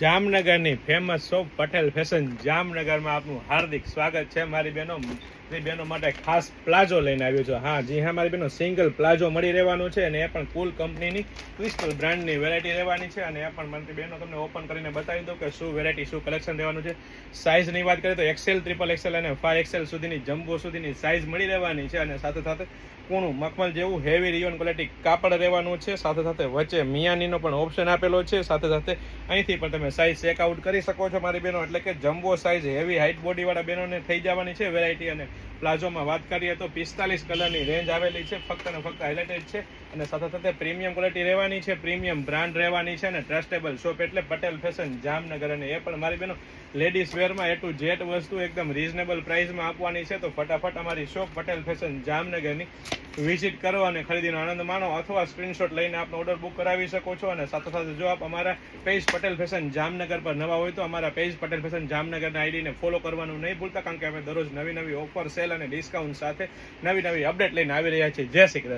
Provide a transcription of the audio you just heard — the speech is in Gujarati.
જામનગરની ફેમસ શોપ પટેલ ફેશન જામનગરમાં આપનું હાર્દિક સ્વાગત છે. મારી બહેનો મારી બહેનો માટે ખાસ પ્લાઝો લઈને આવ્યો છું. હા, જી હા, મારી બહેનો સિંગલ પ્લાઝો મળી રહેવાનું છે અને એ પણ કુલ કંપનીની ક્રિસ્ટલ બ્રાન્ડની વેરાયટી રહેવાની છે. અને એ પણ મારી બહેનો તમને ઓપન કરીને બતાવી દઉં કે શું વેરાયટી શું કલેક્શન રહેવાનું છે. સાઇઝની વાત કરીએ તો એક્સેલ ટ્રિપલ એક્સેલ અને ફાઈવ એક્સેલ સુધીની, જમ્બો સુધીની સાઇઝ મળી રહેવાની છે. અને સાથે સાથે કૂણું મખમલ જેવું હેવી રિયોન ક્વોલિટી કાપડ રહેવાનું છે. સાથે સાથે વચ્ચે મિયાનીનો પણ ઓપ્શન આપેલો છે. સાથે સાથે અહીંથી પણ તમે સાઇઝ ચેકઆઉટ કરી શકો છો, મારી બહેનો. એટલે કે જમ્બો સાઇઝ હેવી હાઇટ બોડીવાળા બહેનોને થઈ જવાની છે વેરાયટી અને પ્લાઝોમાં વાત કરીએ તો પિસ્તાલીસ કલરની રેન્જ આવેલી છે, ફક્ત અને ફક્ત હાઇલાઇટેડ છે. અને સાથે સાથે પ્રીમિયમ ક્વોલિટી રહેવાની છે પ્રીમિયમ બ્રાન્ડ રહેવાની છે અને ટ્રસ્ટેબલ શોપ એટલે પટેલ ફેશન જામનગર. અને એ પણ મારી બહેનો લેડીઝ વેરમાં એ ટુ જેટ વસ્તુ એકદમ રિઝનેબલ પ્રાઇસમાં આપવાની છે. તો ફટાફટ અમારી શોપ પટેલ ફેશન જામનગરની વિઝિટ કરો અને ખરીદીનો આનંદ માણો અથવા સ્ક્રીનશોટ લઈને આપનો ઓર્ડર બુક કરાવી શકો છો અને સાથે સાથે જો આપ અમારા પેજ પટેલ ફેશન જામનગર પર નવા હોય તો અમારા પેજ પટેલ ફેશન જામનગરના આઈડીને ફોલો કરવાનું નહીં ભૂલતા, કારણ કે અમે દરરોજ નવી નવી ઓફર સેલ અને ડિસ્કાઉન્ટ સાથે નવી નવી અપડેટ લઈને આવી રહ્યા છીએ. જય શ્રી કૃષ્ણ.